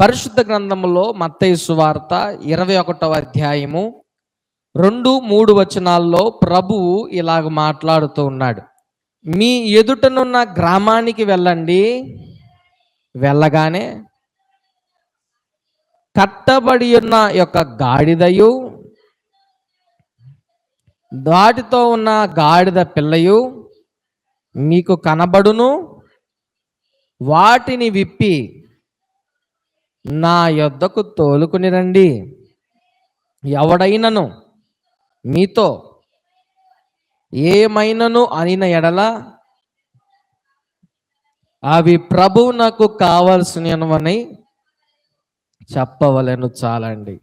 పరిశుద్ధ గ్రంథములో మత్తయి సువార్త ఇరవై ఒకటవ అధ్యాయము రెండు మూడు వచనాల్లో ప్రభువు ఇలాగ మాట్లాడుతూ ఉన్నాడు. మీ ఎదుటనున్న గ్రామానికి వెళ్ళండి. వెళ్ళగానే కట్టబడి ఉన్న యొక్క గాడిదయు దాటితో ఉన్న గాడిద పిల్లయు మీకు కనబడును. వాటిని విప్పి నా యొద్దకు తోలుకుని రండి. ఎవడైనను మీతో ఏమైనను అనిన ఎడల అవి ప్రభువునకు కావలసినవని చెప్పవలెను చాలండి.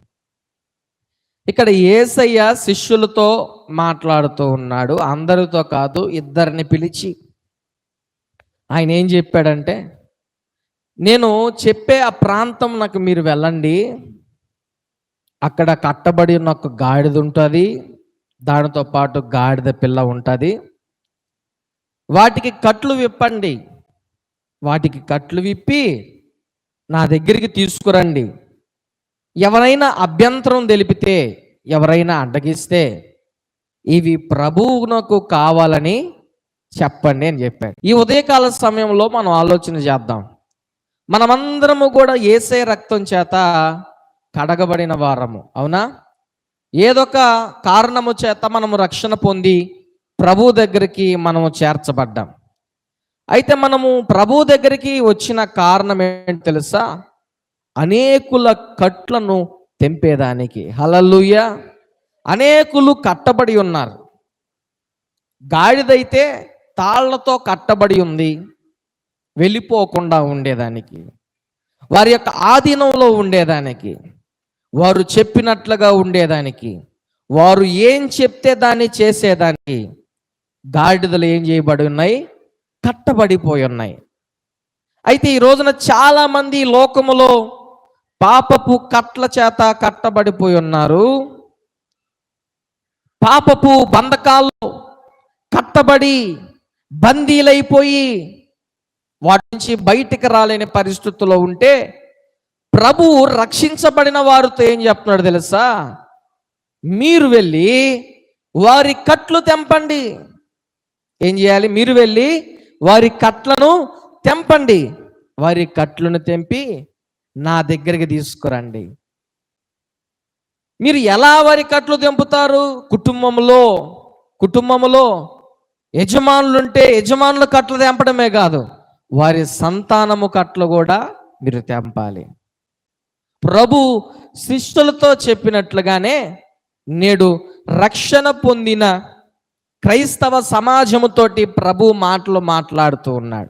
ఇక్కడ ఏసయ్య శిష్యులతో మాట్లాడుతూ ఉన్నాడు. అందరితో కాదు ఇద్దరిని పిలిచి. ఆయన ఏం చెప్పాడంటే నేను చెప్పే ఆ ప్రాంతం నాకు మీరు వెళ్ళండి. అక్కడ కట్టబడి ఉన్న ఒక గాడిద ఉంటుంది. దానితో పాటు గాడిద పిల్ల ఉంటుంది. వాటికి కట్లు విప్పండి. వాటికి కట్లు విప్పి నా దగ్గరికి తీసుకురండి. ఎవరైనా అభ్యంతరం తెలిపితే ఎవరైనా అడ్డగిస్తే ఇవి ప్రభువునకు కావాలని చెప్పండి అని చెప్పాడు. ఈ ఉదయకాల సమయంలో మనం ఆలోచన చేద్దాం. మనమందరము కూడా ఏసే రక్తం చేత కడగబడిన వారము. అవునా? ఏదొక కారణము చేత మనము రక్షణ పొంది ప్రభు దగ్గరికి మనము చేర్చబడ్డాం. అయితే మనము ప్రభు దగ్గరికి వచ్చిన కారణం ఏంటి తెలుసా? అనేకుల కట్లను తెంపేదానికి. హలలుయ అనేకులు కట్టబడి ఉన్నారు. గాడిదైతే తాళ్ళతో కట్టబడి ఉంది. వెళ్ళిపోకుండా ఉండేదానికి. వారి యొక్క ఆధీనంలో ఉండేదానికి. వారు చెప్పినట్లుగా ఉండేదానికి. వారు ఏం చెప్తే దాన్ని చేసేదానికి. గాడిదలు ఏం చేయబడి ఉన్నాయి? కట్టబడిపోయి ఉన్నాయి. అయితే ఈ రోజున చాలామంది లోకములో పాపపు కట్ల చేత కట్టబడిపోయి ఉన్నారు. పాపపు బంధకాల్లో కట్టబడి బందీలైపోయి వాటి నుంచి బయటికి రాలేని పరిస్థితుల్లో ఉంటే ప్రభు రక్షించబడిన వారితో ఏం చెప్తున్నాడు తెలుసా? మీరు వెళ్ళి వారి కట్లు తెంపండి. ఏం చేయాలి? మీరు వెళ్ళి వారి కట్లను తెంపండి. వారి కట్లను తెంపి నా దగ్గరికి తీసుకురండి. మీరు ఎలా వారి కట్లు తెంపుతారు? కుటుంబంలో కుటుంబంలో యజమానులుంటే యజమానుల కట్లు తెంపడమే కాదు. వారి సంతానము కట్లు కూడా మీరు తెంపాలి. ప్రభు శిష్యులతో చెప్పినట్లుగానే నేడు రక్షణ పొందిన క్రైస్తవ సమాజముతోటి ప్రభు మాటలు మాట్లాడుతూ ఉన్నాడు.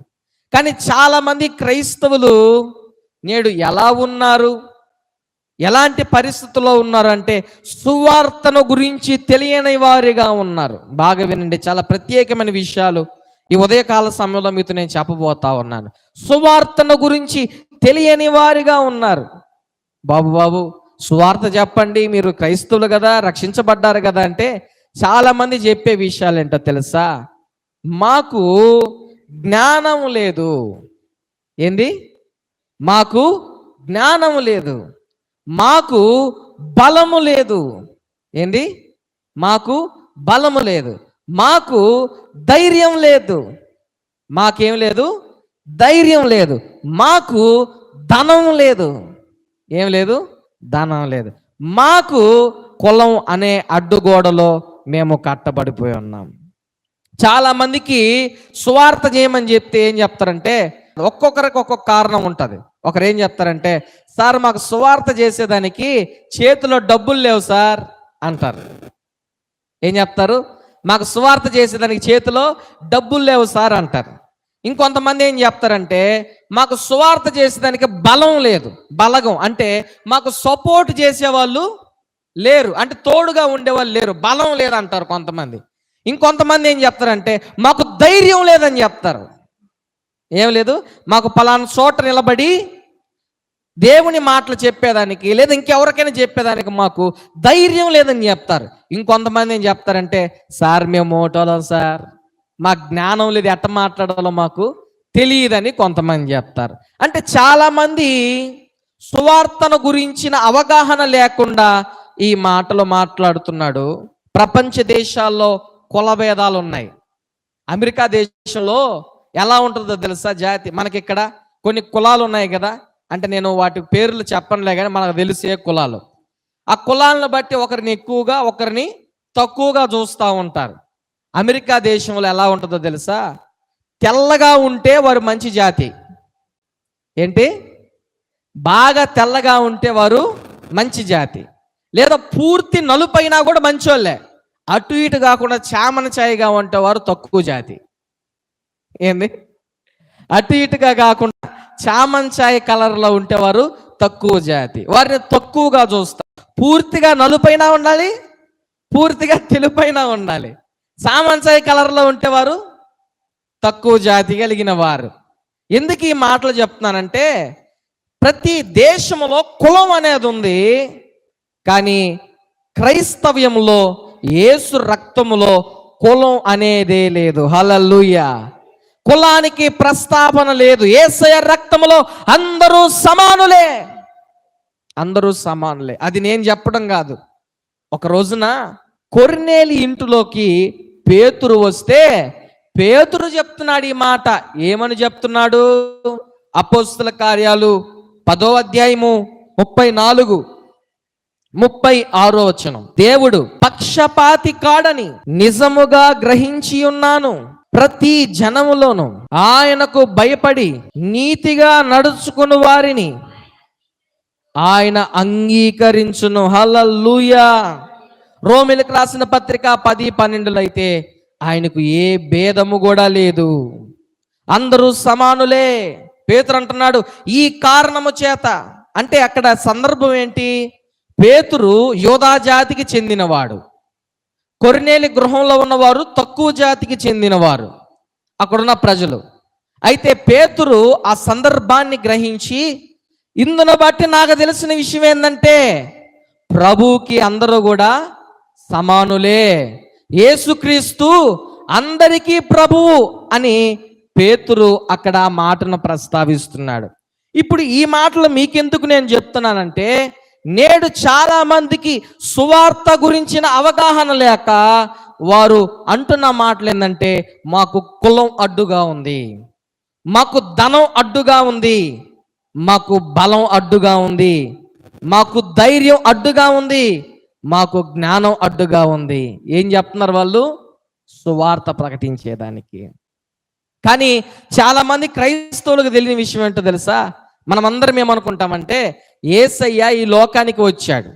కానీ చాలామంది క్రైస్తవులు నేడు ఎలా ఉన్నారు? ఎలాంటి పరిస్థితుల్లో ఉన్నారంటే సువార్తను గురించి తెలియని వారిగా ఉన్నారు. బాగా వినండి చాలా ప్రత్యేకమైన విషయాలు. ఈ ఉదయకాల సమయంలో మీతో నేను చెప్పబోతా ఉన్నాను. సువార్తను గురించి తెలియని వారిగా ఉన్నారు. బాబు బాబు సువార్త చెప్పండి మీరు క్రైస్తవులు కదా రక్షించబడ్డారు కదా అంటే చాలామంది చెప్పే విషయాలు ఏంటో తెలుసా? మాకు జ్ఞానం లేదు. ఏంది? మాకు జ్ఞానము లేదు. మాకు బలము లేదు. ఏంది? మాకు బలము లేదు. మాకు ధైర్యం లేదు. మాకేం లేదు? ధైర్యం లేదు. మాకు ధనం లేదు. ఏం లేదు? ధనం లేదు. మాకు కులం అనే అడ్డుగోడలో మేము కట్టబడిపోయి ఉన్నాం. చాలా మందికి సువార్త చేయమని చెప్తే ఏం చెప్తారంటే ఒక్కొక్కరికి ఒక్కొక్క కారణం ఉంటుంది. ఒకరు ఏం చెప్తారంటే సార్ మాకు సువార్త చేసేదానికి చేతిలో డబ్బులు లేవు సార్ అంటారు. ఏం చెప్తారు? మాకు సువార్త చేసేదానికి చేతిలో డబ్బులు లేవు సార్ అంటారు. ఇంకొంతమంది ఏం చెప్తారంటే మాకు సువార్త చేసేదానికి బలం లేదు బలగం. అంటే మాకు సపోర్ట్ చేసేవాళ్ళు లేరు అంటే తోడుగా ఉండేవాళ్ళు లేరు బలం లేదంటారు కొంతమంది. ఇంకొంతమంది ఏం చెప్తారంటే మాకు ధైర్యం లేదని చెప్తారు. ఏం లేదు మాకు పలానా చోట నిలబడి దేవుని మాటలు చెప్పేదానికి లేదా ఇంకెవరికైనా చెప్పేదానికి మాకు ధైర్యం లేదని చెప్తారు. ఇంకొంతమంది ఏం చెప్తారంటే సార్ మేము మోటోలం సార్. మా జ్ఞానం లేదు ఎట్ట మాట్లాడాలో మాకు తెలియదని కొంతమంది చెప్తారు. అంటే చాలామంది సువార్తను గురించిన అవగాహన లేకుండా ఈ మాటలు మాట్లాడుతున్నాడు. ప్రపంచ దేశాల్లో కుల భేదాలు ఉన్నాయి. అమెరికా దేశంలో ఎలా ఉంటుందో తెలుసా జాతి? మనకి ఇక్కడ కొన్ని కులాలు ఉన్నాయి కదా. అంటే నేను వాటి పేర్లు చెప్పనులే కానీ మనకు తెలిసే కులాలు. ఆ కులాలను బట్టి ఒకరిని ఎక్కువగా ఒకరిని తక్కువగా చూస్తూ ఉంటారు. అమెరికా దేశంలో ఎలా ఉంటుందో తెలుసా? తెల్లగా ఉంటే వారు మంచి జాతి. ఏంటి? బాగా తెల్లగా ఉంటే వారు మంచి జాతి. లేదా పూర్తి నలుపైనా కూడా మంచోళ్ళే. అటు ఇటు కాకుండా చామన ఛాయగా ఉంటే వారు తక్కువ జాతి. ఏంది? అటు ఇటుగా కాకుండా చామంచాయ కలర్లో ఉంటేవారు తక్కువ జాతి. వారిని తక్కువగా చూస్తారు. పూర్తిగా నలుపైన ఉండాలి పూర్తిగా తెలుపైన ఉండాలి. చామన్ కలర్లో ఉంటేవారు తక్కువ జాతి కలిగిన వారు. ఎందుకు ఈ మాటలు చెప్తున్నానంటే ప్రతి దేశంలో కులం అనేది ఉంది కానీ క్రైస్తవ్యంలో ఏసు రక్తములో కులం అనేదే లేదు. హలల్లుయ్యా కులానికి ప్రస్తావన లేదు. ఏసయ రక్తములో అందరూ సమానులే. అందరూ సమానులే. అది నేను చెప్పడం కాదు. ఒక రోజున కొర్నేలి ఇంటిలోకి పేతురు వస్తే పేతురు చెప్తున్నాడు ఈ మాట. ఏమని చెప్తున్నాడు? అపోస్తుల కార్యాలు పదో అధ్యాయము ముప్పై నాలుగు ముప్పై ఆరో వచనం. దేవుడు పక్షపాతి కాడని నిజముగా గ్రహించి ఉన్నాను. ప్రతి జనములోను ఆయనకు భయపడి నీతిగా నడుచుకుని వారిని. ఆయన అంగీకరించును. హలల్లుయా. రోమిలకు రాసిన పత్రిక పది పన్నెండులో అయితే ఆయనకు ఏ భేదము కూడా లేదు. అందరూ సమానులే. పేతురు అంటున్నాడు ఈ కారణము చేత. అంటే అక్కడ సందర్భం ఏంటి? పేతురు యోధా జాతికి చెందినవాడు. కొరినేలి గృహంలో ఉన్నవారు తక్కువ జాతికి చెందినవారు. అక్కడున్న ప్రజలు. అయితే పేతురు ఆ సందర్భాన్ని గ్రహించి ఇందును బట్టి నాకు తెలిసిన విషయం ఏంటంటే ప్రభువుకి అందరూ కూడా సమానులే. యేసుక్రీస్తు అందరికీ ప్రభువు అని పేతురు అక్కడ ఆ మాటను ప్రస్తావిస్తున్నాడు. ఇప్పుడు ఈ మాటలు మీకెందుకు నేను చెప్తున్నానంటే నేడు చాలా మందికి సువార్త గురించిన అవగాహన లేక వారు అంటున్న మాటలు ఏంటంటే మాకు కులం అడ్డుగా ఉంది. మాకు ధనం అడ్డుగా ఉంది. మాకు బలం అడ్డుగా ఉంది. మాకు ధైర్యం అడ్డుగా ఉంది. మాకు జ్ఞానం అడ్డుగా ఉంది. ఏం చెప్తున్నారు వాళ్ళు? సువార్త ప్రకటించేదానికి. కానీ చాలా మంది క్రైస్తవులకు తెలియని విషయం ఏంటో తెలుసా? మనమందరం ఏమనుకుంటామంటే ఏసయ్య ఈ లోకానికి వచ్చాడు.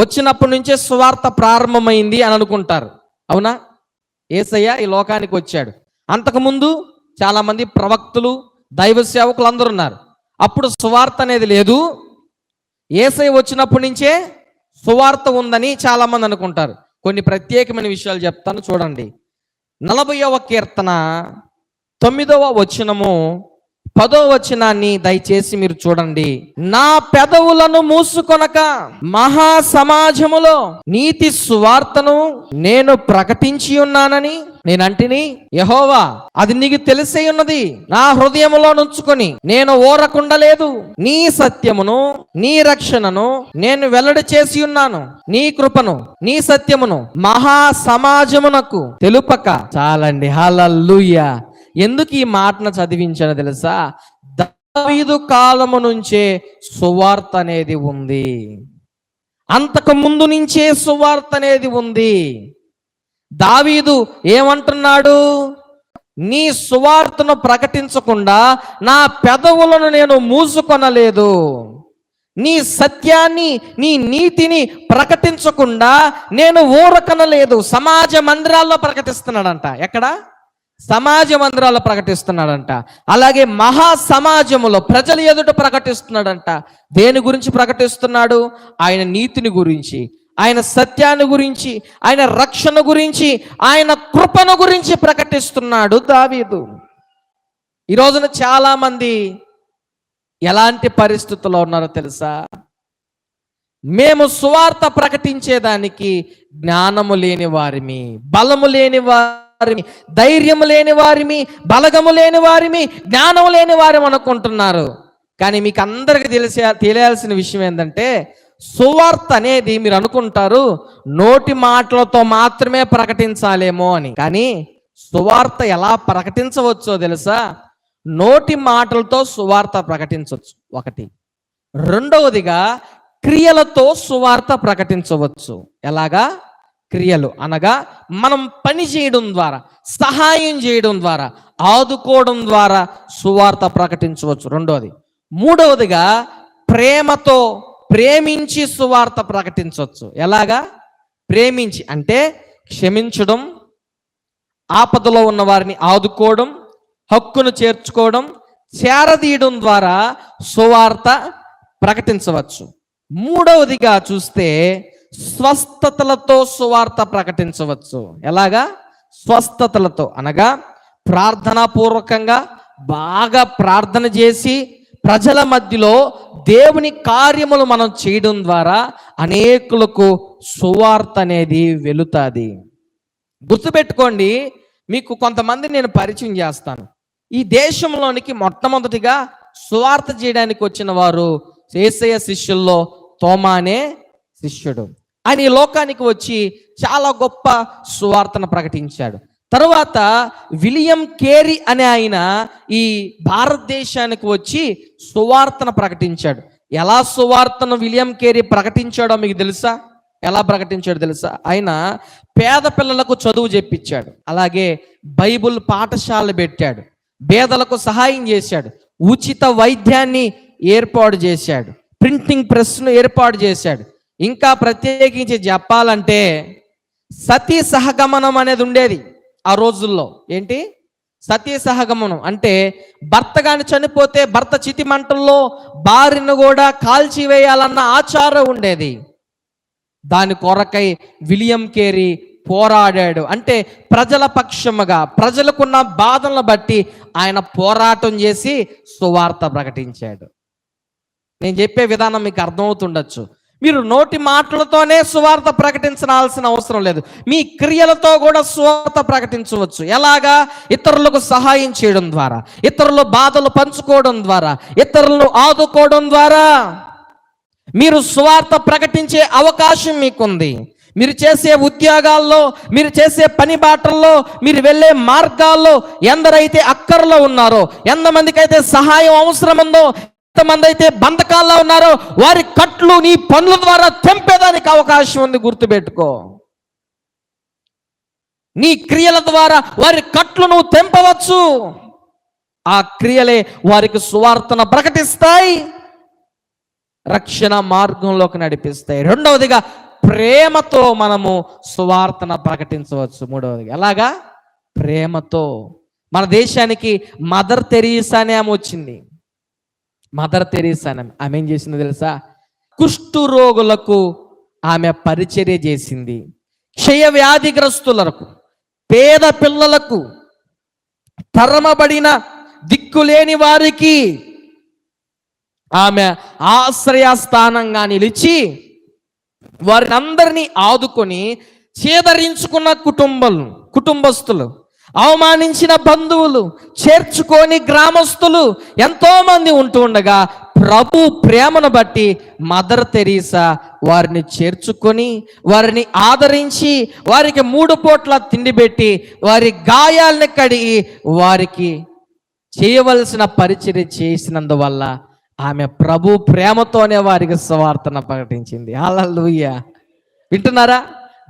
వచ్చినప్పటి నుంచే సువార్త ప్రారంభమైంది అని అనుకుంటారు. అవునా? ఏసయ్య ఈ లోకానికి వచ్చాడు. అంతకుముందు చాలామంది ప్రవక్తులు దైవ సేవకులు అందరూ ఉన్నారు. అప్పుడు సువార్త అనేది లేదు. ఏసై వచ్చినప్పటి నుంచే సువార్త ఉందని చాలామంది అనుకుంటారు. కొన్ని ప్రత్యేకమైన విషయాలు చెప్తాను చూడండి. నలభైవ కీర్తన తొమ్మిదవ వచనము పదో వచనాన్ని దయచేసి మీరు చూడండి. నా పెదవులను మూసుకొనక మహా సమాజములో నీతి సువార్తను నేను ప్రకటించి ఉన్నానని నేనంటిని యహోవా అది నీకు తెలిసే ఉన్నది. నా హృదయములో నుంచుకొని నేను ఓరకుండలేదు. నీ సత్యమును నీ రక్షణను నేను వెల్లడి చేసి ఉన్నాను. నీ కృపను నీ సత్యమును మహా సమాజమునకు తెలుపక చాలండి. హలల్లుయ్యా ఎందుకు ఈ మాటను చదివించను తెలుసా? దావీదు కాలము నుంచే సువార్త అనేది ఉంది. అంతకు ముందు నుంచే సువార్త అనేది ఉంది. దావీదు ఏమంటున్నాడు? నీ సువార్తను ప్రకటించకుండా నా పెదవులను నేను మూసుకొనలేదు. నీ సత్యాన్ని నీ నీతిని ప్రకటించకుండా నేను ఊరకనలేదు. సమాజ మందిరాల్లో ప్రకటిస్తున్నాడంట. ఎక్కడ? సమాజ మందిరాల్లో ప్రకటిస్తున్నాడంట. అలాగే మహా సమాజములో ప్రజల ఎదుట ప్రకటిస్తున్నాడంట. దేని గురించి ప్రకటిస్తున్నాడు? ఆయన నీతిని గురించి ఆయన సత్యాన్ని గురించి ఆయన రక్షణ గురించి ఆయన కృపను గురించి ప్రకటిస్తున్నాడు దావీదు. ఈ రోజున చాలామంది ఎలాంటి పరిస్థితుల్లో ఉన్నారో తెలుసా? మేము సువార్త ప్రకటించేదానికి జ్ఞానము లేని వారిమి బలము లేని వారిమి ధైర్యము లేని వారిమి బలగము లేని వారిమి జ్ఞానం లేని వారి అనుకుంటున్నారు. కానీ మీకు అందరికి తెలిసే తెలియాల్సిన విషయం ఏంటంటే సువార్త అనేది మీరు అనుకుంటారు నోటి మాటలతో మాత్రమే ప్రకటించాలేమో అని. కానీ సువార్త ఎలా ప్రకటించవచ్చో తెలుసా? నోటి మాటలతో సువార్త ప్రకటించవచ్చు. ఒకటి. రెండవదిగా క్రియలతో సువార్త ప్రకటించవచ్చు. ఎలాగా? క్రియలు అనగా మనం పని చేయడం ద్వారా సహాయం చేయడం ద్వారా ఆదుకోవడం ద్వారా సువార్త ప్రకటించవచ్చు. రెండవది మూడవదిగా ప్రేమతో ప్రేమించి సువార్త ప్రకటించవచ్చు. ఎలాగా? ప్రేమించి అంటే క్షమించడం ఆపదలో ఉన్న వారిని ఆదుకోవడం హక్కును చేర్చుకోవడం చేరదీయడం ద్వారా సువార్త ప్రకటించవచ్చు. మూడవదిగా చూస్తే స్వస్థతలతో సువార్త ప్రకటించవచ్చు. ఎలాగా? స్వస్థతలతో. అనగా ప్రార్థనాపూర్వకంగా బాగా ప్రార్థన చేసి ప్రజల మధ్యలో దేవుని కార్యములు మనం చేయడం ద్వారా అనేకులకు సువార్త అనేది వెళుతుంది. గుర్తుపెట్టుకోండి మీకు కొంతమంది నేను పరిచయం చేస్తాను. ఈ దేశంలోనికి మొట్టమొదటిగా సువార్త చేయడానికి వచ్చిన వారు ఏసయ శిష్యుల్లో తోమానే శిష్యుడు. ఆయన ఈ లోకానికి వచ్చి చాలా గొప్ప సువార్తను ప్రకటించాడు. తరువాత విలియం కేరీ అనే ఆయన ఈ భారతదేశానికి వచ్చి సువార్తను ప్రకటించాడు. ఎలా సువార్తను విలియం కేరీ ప్రకటించాడో మీకు తెలుసా? ఎలా ప్రకటించాడు తెలుసా? ఆయన పేద పిల్లలకు చదువు చెప్పించాడు. అలాగే బైబుల్ పాఠశాల పెట్టాడు. పేదలకు సహాయం చేశాడు. ఉచిత వైద్యాన్ని ఏర్పాటు చేశాడు. ప్రింటింగ్ ప్రెస్ను ఏర్పాటు చేశాడు. ఇంకా ప్రత్యేకించి చెప్పాలంటే సతీ సహగమనం అనేది ఉండేది ఆ రోజుల్లో. ఏంటి? సతీ సహగమనం అంటే భర్త గాని చనిపోతే భర్త చితి మంటల్లో భార్యను కూడా కాల్చివేయాలన్న ఆచారం ఉండేది. దాని కొరకై విలియం కేరీ పోరాడాడు. అంటే ప్రజల పక్షముగా ప్రజలకున్న బాధలను బట్టి ఆయన పోరాటం చేసి సువార్త ప్రకటించాడు. నేను చెప్పే విధానం మీకు అర్థమవుతుండొచ్చు. మీరు నోటి మాటలతోనే సువార్త ప్రకటించాల్సిన అవసరం లేదు. మీ క్రియలతో కూడా సువార్త ప్రకటించవచ్చు. ఎలాగా? ఇతరులకు సహాయం చేయడం ద్వారా ఇతరుల బాధలు పంచుకోవడం ద్వారా ఇతరులను ఆదుకోవడం ద్వారా. మీరు సువార్త ప్రకటించే అవకాశం మీకుంది. మీరు చేసే ఉద్యోగాల్లో మీరు చేసే పని బాటల్లో మీరు వెళ్ళే మార్గాల్లో ఎందరైతే అక్కర్లో ఉన్నారో ఎంతమందికైతే సహాయం అవసరముందో ఎంతమంది అయితే బంధకాల్లో ఉన్నారో వారి కట్లు నీ పనుల ద్వారా తెంపేదానికి అవకాశం ఉంది గుర్తుపెట్టుకో. నీ క్రియల ద్వారా వారి కట్లు నువ్వు తెంపవచ్చు. ఆ క్రియలే వారికి సువార్తన ప్రకటిస్తాయి. రక్షణ మార్గంలోకి నడిపిస్తాయి. రెండవదిగా ప్రేమతో మనము సువార్తన ప్రకటించవచ్చు. మూడవదిగా ఎలాగా? ప్రేమతో. మన దేశానికి మదర్ తెరీసా అనే ఆమె వచ్చింది. మదర్ తెరీసా అని ఆమె ఏం చేసిందో తెలుసా? కుష్టు రోగులకు ఆమె పరిచర్య చేసింది. క్షయ వ్యాధిగ్రస్తులకు పేద పిల్లలకు తరమబడిన దిక్కులేని వారికి ఆమె ఆశ్రయస్థానంగా నిలిచి వారిని అందరినీ ఆదుకొని చేదరించుకున్న కుటుంబం కుటుంబస్తులు. అవమానించిన బంధువులు చేర్చుకొని గ్రామస్తులు ఎంతోమంది ఉంటూ ఉండగా ప్రభు ప్రేమను బట్టి మదర్ తెరీసా వారిని చేర్చుకొని వారిని ఆదరించి వారికి మూడు పూట్ల తిండి పెట్టి వారి గాయాల్ని కడిగి వారికి చేయవలసిన పరిచర్య చేసినందువల్ల ఆమె ప్రభు ప్రేమతోనే వారికి సువార్తన ప్రకటించింది. హల్లెలూయా. వింటున్నారా?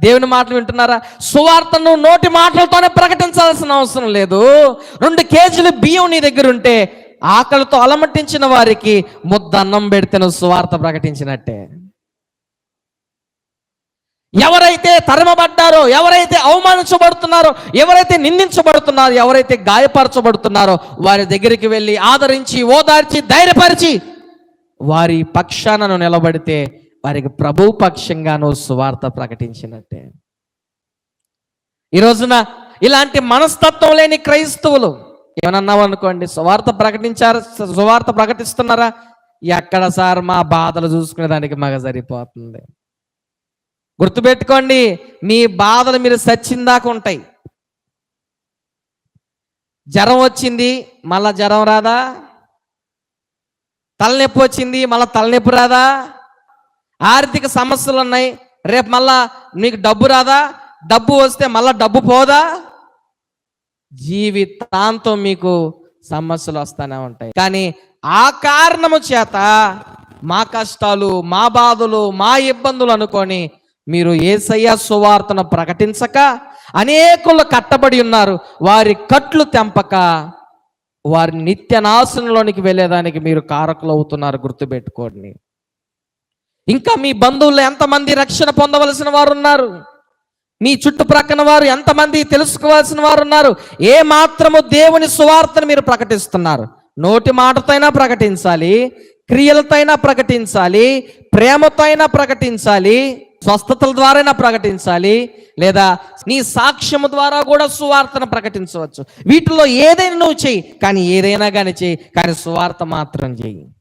దేవుని మాటలు వింటున్నారా? సువార్తను నోటి మాటలతోనే ప్రకటించాల్సిన అవసరం లేదు. రెండు కేజీలు బియ్యం నీ దగ్గర ఉంటే ఆకలితో అలమటించిన వారికి ముద్ద అన్నం పెడితే నువ్వు సువార్త ప్రకటించినట్టే. ఎవరైతే తరమబడ్డారో ఎవరైతే అవమానించబడుతున్నారో ఎవరైతే నిందించబడుతున్నారో ఎవరైతే గాయపరచబడుతున్నారో వారి దగ్గరికి వెళ్ళి ఆదరించి ఓదార్చి ధైర్యపరిచి వారి పక్షానను నిలబడితే వారికి ప్రభు పక్షంగాను సువార్త ప్రకటించినట్టే. ఈ రోజున ఇలాంటి మనస్తత్వం లేని క్రైస్తవులు ఏమన్నావు అనుకోండి సువార్త ప్రకటించారు సువార్త ప్రకటిస్తున్నారా? ఎక్కడ సార్ మా బాధలు చూసుకునే దానికి మాకు సరిపోతుంది. గుర్తుపెట్టుకోండి మీ బాధలు మీరు సచ్చిందాకా ఉంటాయి. జ్వరం వచ్చింది మళ్ళా జ్వరం రాదా? తలనొప్పి వచ్చింది మళ్ళీ తలనొప్పి రాదా? ఆర్థిక సమస్యలు ఉన్నాయి. రేపు మళ్ళా నీకు డబ్బు రాదా? డబ్బు వస్తే మళ్ళా డబ్బు పోదా? జీవితాంతం మీకు సమస్యలు వస్తూనే ఉంటాయి. కానీ ఆ కారణము చేత మా కష్టాలు మా బాధలు మా ఇబ్బందులు అనుకొని మీరు ఏసయ్య సువార్తను ప్రకటించక అనేకులు కట్టబడి ఉన్నారు. వారి కట్లు తెంపక వారి నిత్య నాశనంలోనికి వెళ్ళేదానికి మీరు కారకులు అవుతున్నారు గుర్తుపెట్టుకోండి. ఇంకా మీ బంధువులు ఎంతమంది రక్షణ పొందవలసిన వారు ఉన్నారు మీ చుట్టుప్రక్కన వారు ఎంతమంది తెలుసుకోవాల్సిన వారు ఉన్నారు ఏ మాత్రము దేవుని సువార్తను మీరు ప్రకటిస్తున్నారు? నోటి మాటతో అయినా ప్రకటించాలి క్రియలతో అయినా ప్రకటించాలి ప్రేమతో అయినా ప్రకటించాలి స్వస్థతల ద్వారా ప్రకటించాలి లేదా నీ సాక్ష్యము ద్వారా కూడా సువార్తను ప్రకటించవచ్చు. వీటిలో ఏదైనా నువ్వు చెయ్యి కానీ ఏదైనా కానీ చెయ్యి కానీ సువార్త మాత్రం చెయ్యి.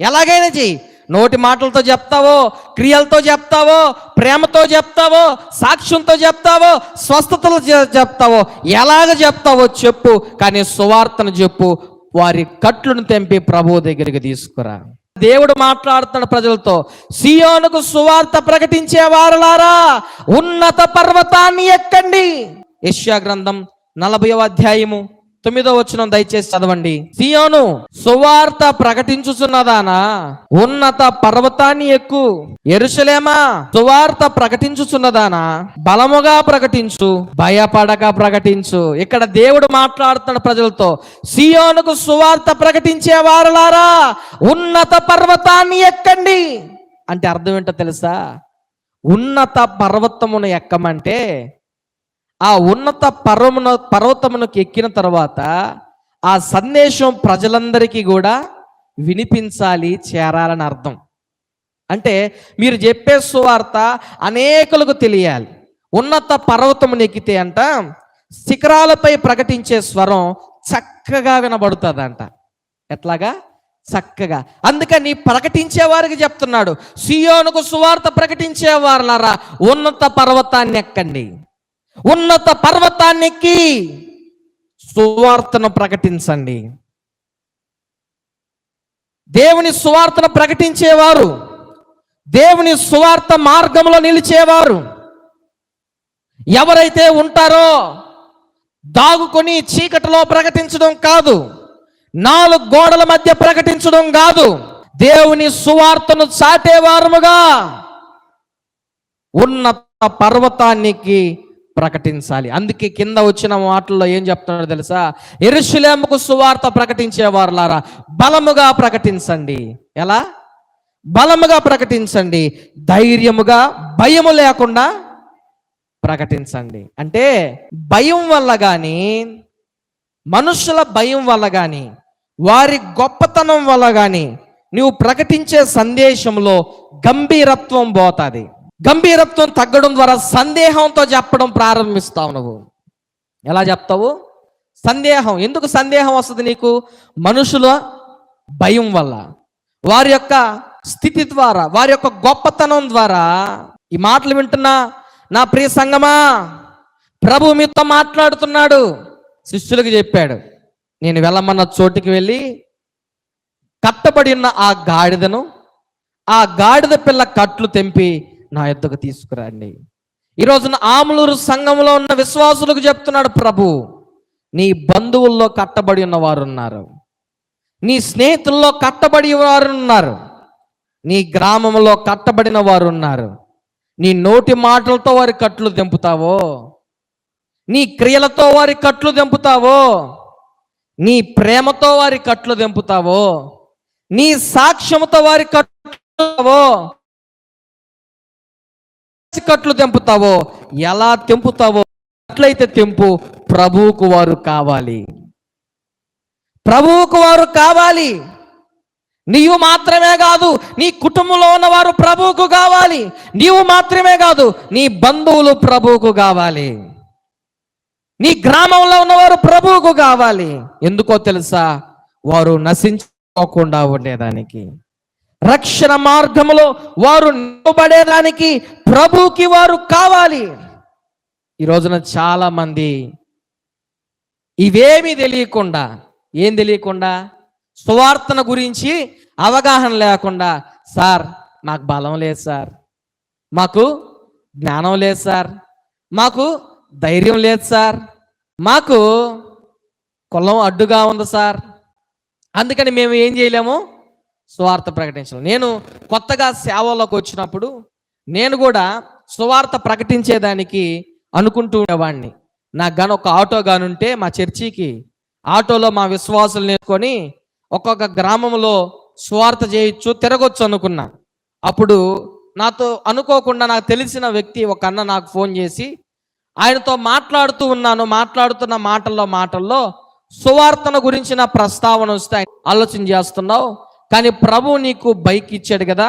ఎలాగైనా చెయ్యి. నోటి మాటలతో చెప్తావో క్రియలతో చెప్తావో ప్రేమతో చెప్తావో సాక్ష్యంతో చెప్తావో స్వస్థతలు చెప్తావో ఎలాగ చెప్తావో చెప్పు. కానీ సువార్తను చెప్పు. వారి కట్లను తెంపి ప్రభు దగ్గరికి తీసుకురా. దేవుడు మాట్లాడుతున్న ప్రజలతో. సియోనుకు సువార్త ప్రకటించే వారులారా ఉన్నత పర్వతాన్ని ఎక్కండి. యష్యా గ్రంథం నలభైవ అధ్యాయము. తొమ్మిదో వచ్చిన దయచేసి చదవండి. సియోను సువార్త ప్రకటించుచున్నదానా ఉన్నత పర్వతాన్ని ఎక్కు. ఎరుసలేమా సువార్త ప్రకటించుచున్నదానా బలముగా ప్రకటించు భయపడక ప్రకటించు. ఇక్కడ దేవుడు మాట్లాడుతున్న ప్రజలతో. సియోనుకు సువార్త ప్రకటించే వారులారా ఉన్నత పర్వతాన్ని ఎక్కండి. అంటే అర్థం ఏంటో తెలుసా? ఉన్నత పర్వతమును ఎక్కమంటే ఆ ఉన్నత పర్వమున పర్వతమునకు ఎక్కిన తర్వాత ఆ సందేశం ప్రజలందరికీ కూడా వినిపించాలి చేరాలని అర్థం. అంటే మీరు చెప్పే సువార్త అనేకులకు తెలియాలి. ఉన్నత పర్వతమును ఎక్కితే అంట శిఖరాలపై ప్రకటించే స్వరం చక్కగా వినబడుతుందంట. ఎట్లాగా? చక్కగా. అందుకని ప్రకటించే వారికి చెప్తున్నాడు సియోనుకు సువార్త ప్రకటించే వారులారా ఉన్నత పర్వతాన్ని ఎక్కండి. ఉన్నత పర్వతానికి సువార్తను ప్రకటించండి. దేవుని సువార్తను ప్రకటించేవారు దేవుని సువార్త మార్గంలో నిలిచేవారు. ఎవరైతే ఉంటారో దాగుకొని చీకటిలో ప్రకటించడం కాదు నాలుగు గోడల మధ్య ప్రకటించడం కాదు. దేవుని సువార్తను చాటేవారముగా ఉన్నత పర్వతానికి ప్రకటించాలి. అందుకే కింద వచ్చిన మాటల్లో ఏం చెప్తున్నాడో తెలుసా? ఎరుషులేముకు సువార్త ప్రకటించేవారులారా బలముగా ప్రకటించండి. ఎలా? బలముగా ప్రకటించండి. ధైర్యముగా భయము లేకుండా ప్రకటించండి. అంటే భయం వల్ల కానీ మనుషుల భయం వల్ల కానీ వారి గొప్పతనం వల్ల కానీ నువ్వు ప్రకటించే సందేశంలో గంభీరత్వం పోతుంది. గంభీరత్వం తగ్గడం ద్వారా సందేహంతో చెప్పడం ప్రారంభిస్తావు నువ్వు. ఎలా చెప్తావు? సందేహం. ఎందుకు సందేహం వస్తుంది నీకు? మనుషుల భయం వల్ల. వారి యొక్క స్థితి ద్వారా వారి యొక్క గొప్పతనం ద్వారా. ఈ మాటలు వింటున్నా నా ప్రియ సంగమా ప్రభు మీతో మాట్లాడుతున్నాడు. శిష్యులకు చెప్పాడు నేను వెళ్ళమన్న చోటికి వెళ్ళి కట్టబడి ఉన్న ఆ గాడిదను ఆ గాడిద పిల్ల కట్లు తెంపి నా యొద్దకు తీసుకురండి. ఈ రోజున ఆములూరు సంఘంలో ఉన్న విశ్వాసులకు చెప్తున్నాడు ప్రభు నీ బంధువుల్లో కట్టబడి ఉన్న వారు ఉన్నారు నీ స్నేహితుల్లో కట్టబడి వారు ఉన్నారు నీ గ్రామంలో కట్టబడిన వారు ఉన్నారు నీ నోటి మాటలతో వారి కట్లు తెంపుతావో? నీ క్రియలతో వారి కట్లు తెంపుతావో? నీ ప్రేమతో వారి కట్లు తెంపుతావో? నీ సాక్ష్యంతో వారి కట్లు కట్లు తెంపుతావో ఎలా తెంపుతావో అట్లయితే తెంపు. ప్రభువుకు వారు కావాలి. ప్రభువుకు వారు కావాలి. నీవు మాత్రమే కాదు నీ కుటుంబంలో ఉన్నవారు ప్రభువుకు కావాలి. నీవు మాత్రమే కాదు నీ బంధువులు ప్రభువుకు కావాలి. నీ గ్రామంలో ఉన్నవారు ప్రభువుకు కావాలి. ఎందుకో తెలుసా? వారు నశించుకోకుండా ఉండేదానికి. రక్షణ మార్గములో వారు నిలబడేదానికి ప్రభుకి వారు కావాలి. ఈ రోజున చాలా మంది ఇవేమీ తెలియకుండా ఏం తెలియకుండా సువార్తన గురించి అవగాహన లేకుండా సార్ మాకు బలం లేదు సార్. మాకు జ్ఞానం లేదు సార్. మాకు ధైర్యం లేదు సార్. మాకు కులం అడ్డుగా ఉంది సార్. అందుకని మేము ఏం చేయలేము? సువార్త ప్రకటించలేము నేను కొత్తగా సేవలోకి వచ్చినప్పుడు నేను కూడా సువార్త ప్రకటించేదానికి అనుకుంటూ ఉండేవాడిని నాకు గాను ఒక ఆటో గానుంటే మా చర్చికి ఆటోలో మా విశ్వాసులు నేర్చుకొని ఒక్కొక్క గ్రామంలో స్వార్థ చేయొచ్చు తిరగొచ్చు అనుకున్నా. అప్పుడు నాతో అనుకోకుండా నాకు తెలిసిన వ్యక్తి ఒక అన్న నాకు ఫోన్ చేసి ఆయనతో మాట్లాడుతూ ఉన్నాను మాట్లాడుతున్న మాటల్లో మాటల్లో సువార్తను గురించిన ప్రస్తావన వస్తే ఆలోచన చేస్తున్నావు? కానీ ప్రభు నీకు బైక్ ఇచ్చాడు కదా?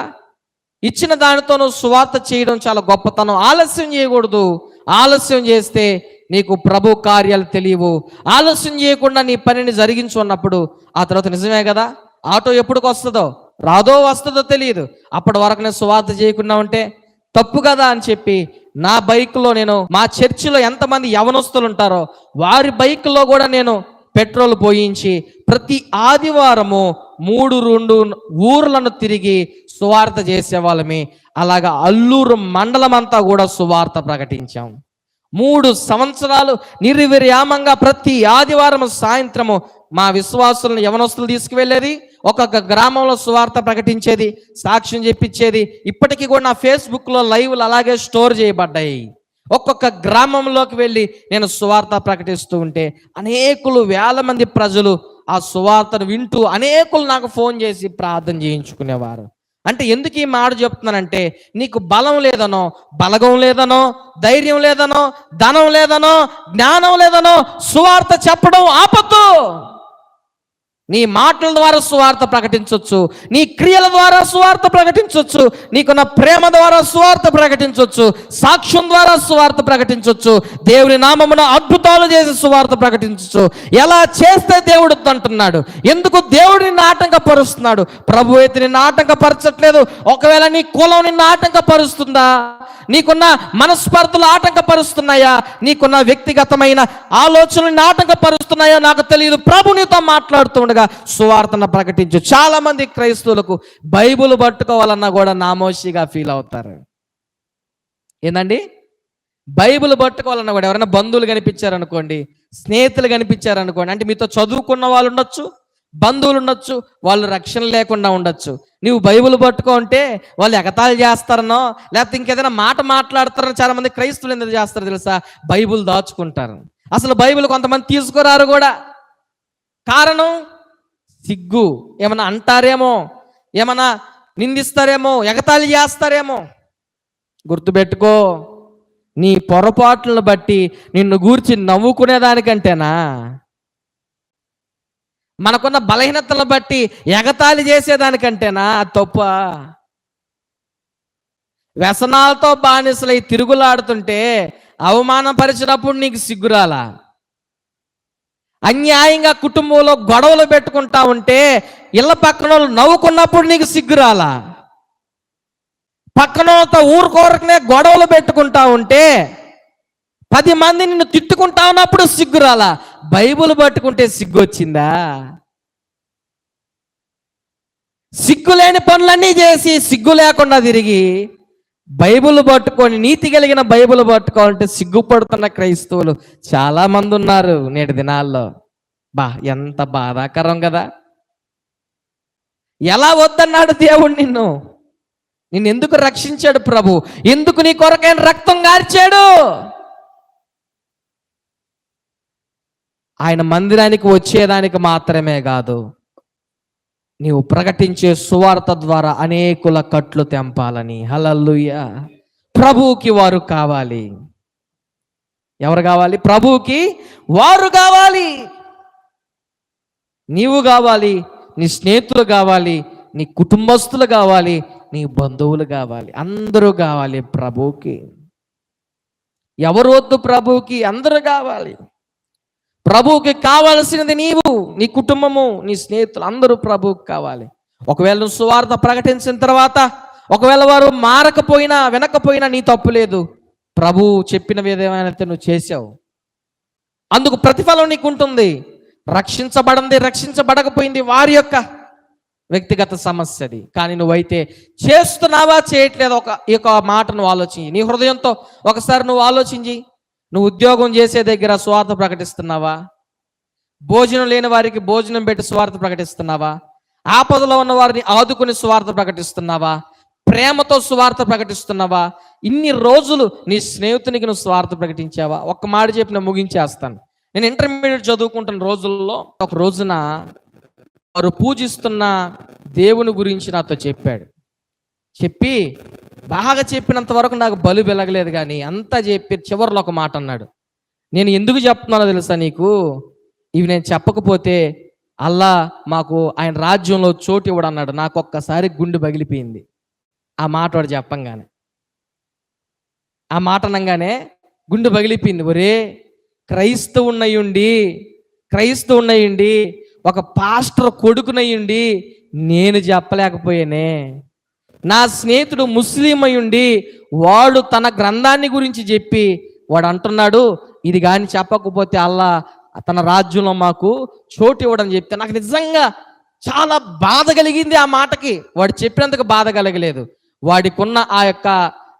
ఇచ్చిన దానితోనూ సువార్త చేయడం చాలా గొప్పతనం. ఆలస్యం చేయకూడదు. ఆలస్యం చేస్తే నీకు ప్రభు కార్యాలు తెలియవు. ఆలస్యం చేయకుండా నీ పనిని జరిగించు అన్నప్పుడు ఆ తర్వాత నిజమే కదా? ఆటో ఎప్పటికి వస్తుందో? రాదో వస్తుందో తెలియదు. అప్పటి వరకు నేను సువార్త చేయకుండా ఉంటే తప్పు కదా అని చెప్పి నా బైక్లో నేను మా చర్చిలో ఎంతమంది యవనస్తులు ఉంటారో వారి బైక్లో కూడా నేను పెట్రోల్ పోయించి ప్రతి ఆదివారము మూడు రెండు ఊర్లను తిరిగి సువార్త చేసేవాళ్ళమే. అలాగా అల్లూరు మండలం అంతా కూడా సువార్త ప్రకటించాం. మూడు సంవత్సరాలు నిర్విరామంగా ప్రతి ఆదివారం సాయంత్రము మా విశ్వాసులను యవనస్తులు తీసుకువెళ్ళేది ఒక్కొక్క గ్రామంలో సువార్త ప్రకటించేది సాక్ష్యం చెప్పించేది. ఇప్పటికీ కూడా నా ఫేస్బుక్లో లైవ్లు అలాగే స్టోర్ చేయబడ్డాయి. ఒక్కొక్క గ్రామంలోకి వెళ్ళి నేను సువార్త ప్రకటిస్తూ ఉంటే అనేకులు వేల మంది ప్రజలు ఆ సువార్తను వింటూ అనేకులు నాకు ఫోన్ చేసి ప్రార్థన చేయించుకునేవారు. అంటే ఎందుకు ఈ మాట చెప్తున్నానంటే నీకు బలం లేదనో బలగం లేదనో ధైర్యం లేదనో ధనం లేదనో జ్ఞానం లేదనో సువార్త చెప్పడం ఆపద్దు. నీ మాటల ద్వారా సువార్త ప్రకటించవచ్చు నీ క్రియల ద్వారా సువార్త ప్రకటించవచ్చు నీకున్న ప్రేమ ద్వారా సువార్త ప్రకటించవచ్చు సాక్ష్యం ద్వారా సువార్త ప్రకటించవచ్చు దేవుని నామమున అద్భుతాలు చేసి సువార్త ప్రకటించవచ్చు ఎలా చేస్తే దేవుడు అంటున్నాడు? ఎందుకు దేవుడిని ఆటంకపరుస్తున్నాడు? ప్రభు అయితే నిన్ను ఆటంకపరచట్లేదు. ఒకవేళ నీ కులం నిన్ను ఆటంకపరుస్తుందా? నీకున్న మనస్పర్ధలు ఆటంకపరుస్తున్నాయా? నీకున్న వ్యక్తిగతమైన ఆలోచనలు ఆటంకపరుస్తున్నాయా నాకు తెలియదు. ప్రభు నీతో మాట్లాడుతుండగా సువార్తను ప్రకటించు. చాలామంది క్రైస్తవులకు బైబుల్ పట్టుకోవాలన్నా కూడా నామోషిగా ఫీల్ అవుతారు. ఏందండి? బైబిల్ పట్టుకోవాలన్నా కూడా ఎవరైనా బంధువులు కనిపించారనుకోండి స్నేహితులు కనిపించారనుకోండి అంటే మీతో చదువుకున్న వాళ్ళు ఉండొచ్చు బంధువులు ఉండొచ్చు వాళ్ళు రక్షణ లేకుండా ఉండొచ్చు. నీవు బైబిల్ పట్టుకో ఉంటే వాళ్ళు ఎగతాళి చేస్తారనో లేకపోతే ఇంకేదైనా మాట మాట్లాడతారనో చాలా మంది క్రైస్తువులు ఎందుకు చేస్తారో తెలుసా? బైబిల్ దాచుకుంటారు. అసలు బైబిల్ కొంతమంది తీసుకురారు కూడా. కారణం? సిగ్గు. ఏమన్నా అంటారేమో? ఏమన్నా నిందిస్తారేమో? ఎగతాళి చేస్తారేమో? గుర్తుపెట్టుకో నీ పొరపాట్లను బట్టి నిన్ను గూర్చి నవ్వుకునేదానికంటేనా? మనకున్న బలహీనతలను బట్టి ఎగతాళి చేసేదానికంటేనా? తప్ప. వ్యసనాలతో బానిసలై తిరుగులాడుతుంటే అవమానపరిచినప్పుడు నీకు సిగ్గురాలా? అన్యాయంగా కుటుంబంలో గొడవలు పెట్టుకుంటా ఉంటే ఇళ్ళ పక్కన వాళ్ళు నవ్వుకున్నప్పుడు నీకు సిగ్గురాలా పక్కన వాళ్ళతో ఊరుకోరకనే గొడవలు పెట్టుకుంటా ఉంటే పది మంది నిన్ను తిట్టుకుంటా ఉన్నప్పుడు సిగ్గురాలా బైబుల్ పట్టుకుంటే సిగ్గు వచ్చిందా? సిగ్గు లేని పనులన్నీ చేసి సిగ్గు లేకుండా తిరిగి బైబుల్ పట్టుకొని నీతి కలిగిన బైబుల్ పట్టుకోవాలంటే సిగ్గుపడుతున్న క్రైస్తవులు చాలా మంది ఉన్నారు నేటి దినాల్లో. బా ఎంత బాధాకరం కదా. ఎలా వద్దన్నాడు దేవుడు నిన్ను? నిన్ను ఎందుకు రక్షించాడు ప్రభు? ఎందుకు నీ కొరకైన రక్తం గార్చాడు? ఆయన మందిరానికి వచ్చేదానికి మాత్రమే కాదు. నీవు ప్రకటించే సువార్త ద్వారా అనేకుల కట్లు తెంపాలని. హలల్లుయ. ప్రభువుకి వారు కావాలి. ఎవరు కావాలి? ప్రభువుకి వారు కావాలి. నీవు కావాలి నీ స్నేహితులు కావాలి నీ కుటుంబస్తులు కావాలి నీ బంధువులు కావాలి. అందరూ కావాలి ప్రభువుకి. ఎవరు వద్దు ప్రభువుకి? అందరూ కావాలి. ప్రభువుకి కావాల్సినది నీవు నీ కుటుంబము నీ స్నేహితులు అందరూ ప్రభువుకి కావాలి. ఒకవేళ నువ్వు సువార్త ప్రకటించిన తర్వాత ఒకవేళ వారు మారకపోయినా వినకపోయినా నీ తప్పు లేదు. ప్రభు చెప్పిన ఏదేమైనా నువ్వు చేసావు అందుకు ప్రతిఫలం నీకు ఉంటుంది రక్షించబడింది రక్షించబడకపోయింది వారి యొక్క వ్యక్తిగత సమస్యది. కానీ నువ్వైతే చేస్తున్నావా చేయట్లేదు? ఒక ఈ యొక్క మాట నువ్వు ఆలోచించి నీ హృదయంతో ఒకసారి నువ్వు ఆలోచించి నువ్వు ఉద్యోగం చేసే దగ్గర స్వార్థ ప్రకటిస్తున్నావా? భోజనం లేని వారికి భోజనం పెట్టి స్వార్థ ప్రకటిస్తున్నావా? ఆపదలో ఉన్న వారిని ఆదుకుని స్వార్థ ప్రకటిస్తున్నావా? ప్రేమతో స్వార్థ ప్రకటిస్తున్నావా? ఇన్ని రోజులు నీ స్నేహితునికి నువ్వు స్వార్థ ప్రకటించావా? ఒక్క మాట చెప్పి నేను ముగించేస్తాను. నేను ఇంటర్మీడియట్ చదువుకుంటున్న రోజుల్లో ఒక రోజున వారు పూజిస్తున్న దేవుని గురించి నాతో చెప్పాడు. చెప్పి బాగా చెప్పినంత వరకు నాకు బలు వెలగలేదు కానీ అంతా చెప్పి చివరిలో ఒక మాట అన్నాడు. నేను ఎందుకు చెప్తున్నానో తెలుసా నీకు? ఇవి నేను చెప్పకపోతే అల్లా మాకు ఆయన రాజ్యంలో చోటు ఇవ్వడు అన్నాడు నాకు ఒక్కసారి గుండె పగిలిపోయింది ఆ మాట వాడు చెప్పంగానే. ఆ మాట అనగానే గుండె పగిలిపోయింది ఒరే క్రైస్తవున్నయుండి క్రైస్తవున్నయుండి ఒక పాస్టర్ కొడుకునయ్యుండి నేను చెప్పలేకపోయానే. నా స్నేహితుడు ముస్లిం అయ్యుండి వాడు తన గ్రంథాన్ని గురించి చెప్పి వాడు అంటున్నాడు ఇది కానీ చెప్పకపోతే అల్లా తన రాజ్యంలో మాకు చోటు ఇవ్వడం చెప్తే నాకు నిజంగా చాలా బాధ కలిగింది ఆ మాటకి. వాడు చెప్పినందుకు బాధ కలగలేదు. వాడికున్న ఆ యొక్క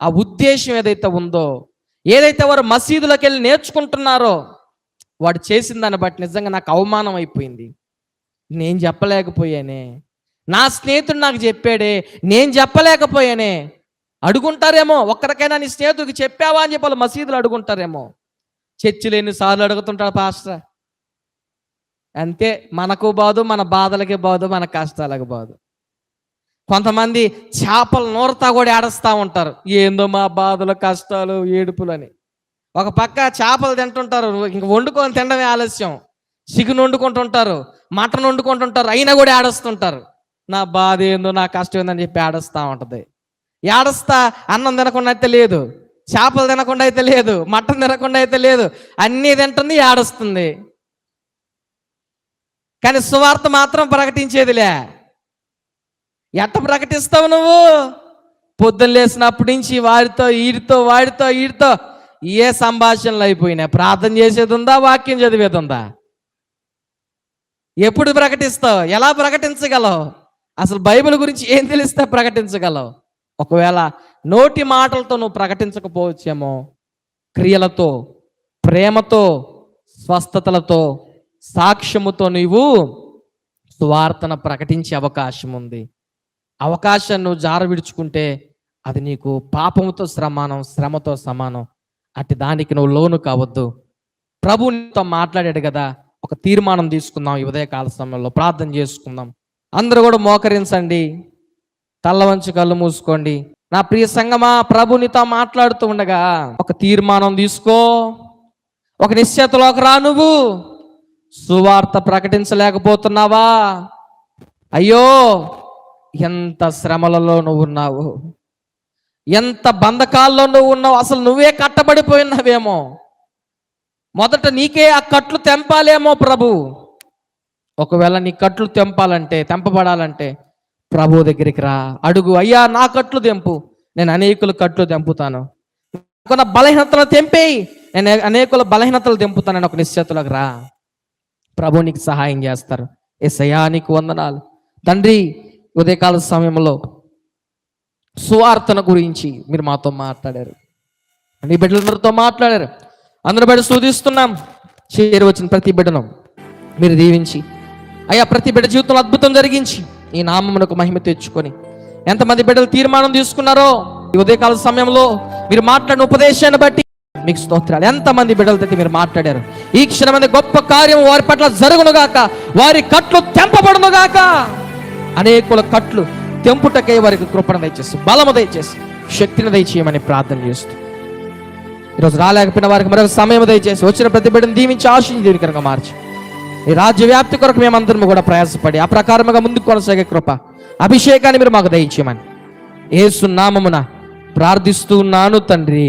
ఆ ఉద్దేశం ఏదైతే ఉందో ఏదైతే వారు మసీదులకు వెళ్ళి నేర్చుకుంటున్నారో వాడు చేసిన దాన్ని బట్టి నిజంగా నాకు అవమానం అయిపోయింది. నేను చెప్పలేకపోయానే. నా స్నేహితుడు నాకు చెప్పాడే నేను చెప్పలేకపోయానే. అడుగుంటారేమో ఒక్కరికైనా నీ స్నేహితుడికి చెప్పావా అని చెప్పాలి మసీదులు అడుగుంటారేమో. చర్చిలు ఎన్నిసార్లు అడుగుతుంటాడు పాస్టర్. అంతే మనకు బాదు మన బాధలకి బాదు మన కష్టాలకు బాదు కొంతమంది చేపలు నూరతా కూడా ఏడుస్తూ ఉంటారు. ఏందో మా బాధలు కష్టాలు ఏడుపులని. ఒక పక్క చేపలు తింటుంటారు ఇంక వండుకొని తినడమే ఆలస్యం. చికెన్ వండుకుంటుంటారు మటన్ వండుకుంటుంటారు అయినా కూడా ఏడుస్తుంటారు. నా బాధ ఏందో నా కష్టం ఏందని చెప్పి ఏడుస్తూ ఉంటుంది. ఏడస్తా అన్నం తినకుండా అయితే లేదు చేపలు తినకుండా అయితే లేదు మటన్ తినకుండా అయితే లేదు అన్నీ తింటుంది ఏడుస్తుంది. కానీ సువార్త మాత్రం ప్రకటించేదిలే. ఎట్ట ప్రకటిస్తావు నువ్వు? పొద్దున్న లేచినప్పటి నుంచి వారితో వీరితో వాడితో వీడితో ఏ సంభాషణలు అయిపోయినాయి? ప్రార్థన చేసేది ఉందా వాక్యం చదివేది ఉందా ఎప్పుడు ప్రకటిస్తావు? ఎలా ప్రకటించగలవు? అసలు బైబిల్ గురించి ఏం తెలిస్తే ప్రకటించగలవు? ఒకవేళ నోటి మాటలతో నువ్వు ప్రకటించకపోవచ్చేమో క్రియలతో ప్రేమతో స్వస్థతలతో సాక్ష్యముతో నీవు సువార్తను ప్రకటించే అవకాశం ఉంది. అవకాశం నువ్వు జార విడుచుకుంటే అది నీకు పాపముతో సమానం శ్రమతో సమానం. అట్టి దానికి నువ్వు లోను కావద్దు. ప్రభు నీతో మాట్లాడాడు కదా ఒక తీర్మానం తీసుకుందాం ఈ ఉదయకాల సమయంలో. ప్రార్థన చేసుకుందాం. అందరూ కూడా మోకరించండి. తల్ల వంచి కళ్ళు మూసుకోండి. నా ప్రియ సంగమా ప్రభు నీతో మాట్లాడుతూ ఉండగా ఒక తీర్మానం తీసుకో. ఒక నిశ్చేతలోకి రా నువ్వు. సువార్త ప్రకటించలేకపోతున్నావా? అయ్యో ఎంత శ్రమలలో నువ్వు ఉన్నావు. ఎంత బంధకాల్లో నువ్వు ఉన్నావు. అసలు నువ్వే కట్టబడిపోయినావేమో. మొదట నీకే ఆ కట్లు తెంపాలేమో ప్రభు. ఒకవేళ నీ కట్లు తెంపాలంటే తెంపబడాలంటే ప్రభు దగ్గరికి రా. అడుగు అయ్యా నా కట్లు తెంపు. నేను అనేకుల కట్లు తెంపుతాను. కొన్న బలహీనతలు తెంపేయి. నేను అనేకుల బలహీనతలు తెంపుతానని ఒక నిశ్చయతలకు రా. ప్రభు నీకు సహాయం చేస్తారు. ఎసయా నీకు వందనాలు. తండ్రి ఉదయకాల సమయంలో సువార్తన గురించి మీరు మాతో మాట్లాడారు. నీ బిడ్డలందరితో మాట్లాడారు. అందరి బిడ్డ శోధిస్తున్నాం చేరువచ్చిన ప్రతి బిడ్డను మీరు దీవించి అయ్యా ప్రతి బిడ్డ జీవితంలో అద్భుతం జరిగించి ఈ నామమునకు మహిమ తెచ్చుకొని ఎంతమంది బిడ్డలు తీర్మానం తీసుకున్నారో ఈ ఉదయకాల సమయంలో మీరు మాట్లాడిన ఉపదేశాన్ని బట్టి మీకు స్తోత్రాలు. ఎంతమంది బిడ్డలతో మీరు మాట్లాడారు? ఈ క్షణమైన గొప్ప కార్యం వారి పట్ల జరుగునుగాక వారి కట్లు తెంపబడునుగాక అనేకుల కట్లు తెంపుటకే వారికి కృపణ దయచేసి బలము దయచేసి శక్తిని దయచేయమని ప్రార్థన చేస్తూ. ఈరోజు రాలేకపోయిన వారికి మరొక సమయం దయచేసి వచ్చిన ప్రతి బిడ్డను దీవించి ఆశించి దీనికరంగా మార్చి. ఈ రాజ్య వ్యాప్తి కొరకు మేమందరం కూడా ప్రయాసపడి ఆ ప్రకారముగా ముందుకు కొనసాగే కృప అభిషేకాన్ని మీరు మాకు దయచేయమని. ఏసునామమున ప్రార్థిస్తూ ఉన్నాను తండ్రి.